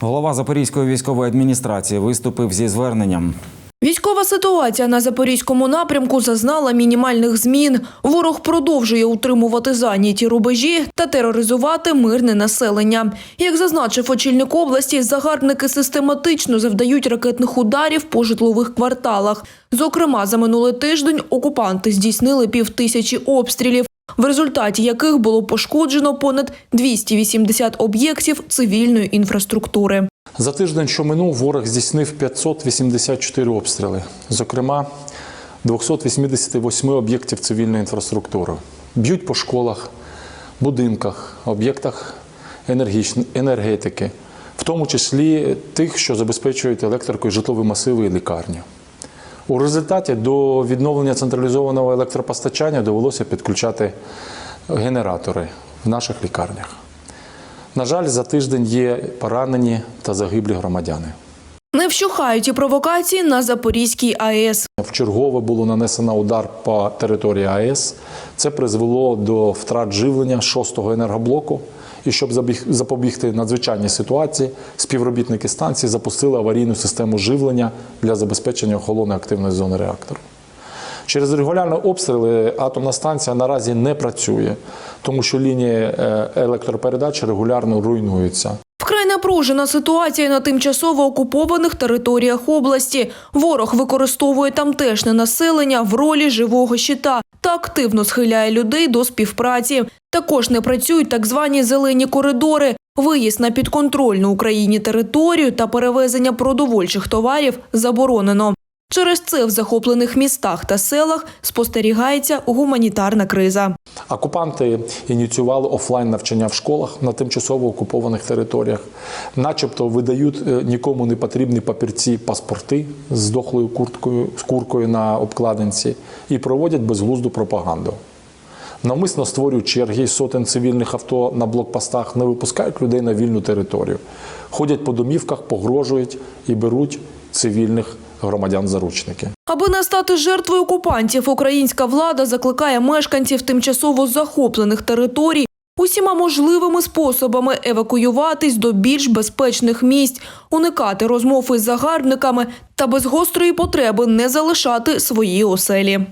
Голова Запорізької військової адміністрації виступив зі зверненням. Військова ситуація на запорізькому напрямку зазнала мінімальних змін. Ворог продовжує утримувати зайняті рубежі та тероризувати мирне населення. Як зазначив очільник області, загарбники систематично завдають ракетних ударів по житлових кварталах. Зокрема, за минулий тиждень окупанти здійснили півтисячі обстрілів, в результаті яких було пошкоджено понад 280 об'єктів цивільної інфраструктури. За тиждень, що минув, ворог здійснив 584 обстріли, зокрема 288 об'єктів цивільної інфраструктури. Б'ють по школах, будинках, об'єктах енергетики, в тому числі тих, що забезпечують електрикою житлові масиви і лікарні. У результаті до відновлення централізованого електропостачання довелося підключати генератори в наших лікарнях. На жаль, за тиждень є поранені та загиблі громадяни. Не вщухають і провокації на Запорізькій АЕС. Вчергове було нанесено удар по території АЕС. Це призвело до втрат живлення шостого енергоблоку. І щоб запобігти надзвичайній ситуації, співробітники станції запустили аварійну систему живлення для забезпечення охолоної активної зони реактору. Через регулярні обстріли атомна станція наразі не працює, тому що лінії е, електропередач регулярно руйнуються. Вкрай напружена ситуація на тимчасово окупованих територіях області. Ворог використовує тамтешне населення в ролі живого щита та активно схиляє людей до співпраці. Також не працюють так звані зелені коридори. Виїзд на підконтрольну Україні територію та перевезення продовольчих товарів заборонено. Через це в захоплених містах та селах спостерігається гуманітарна криза. Окупанти ініціювали офлайн навчання в школах на тимчасово окупованих територіях, начебто видають е, нікому не потрібні папірці паспорти з дохлою курткою, з куркою на обкладинці і проводять безглузду пропаганду. Навмисно створюють черги сотень цивільних авто на блокпостах, не випускають людей на вільну територію, ходять по домівках, погрожують і беруть цивільних громадян заручники. Аби не стати жертвою окупантів, українська влада закликає мешканців тимчасово захоплених територій усіма можливими способами евакуюватись до більш безпечних місць, уникати розмов із загарбниками та без гострої потреби не залишати свої оселі.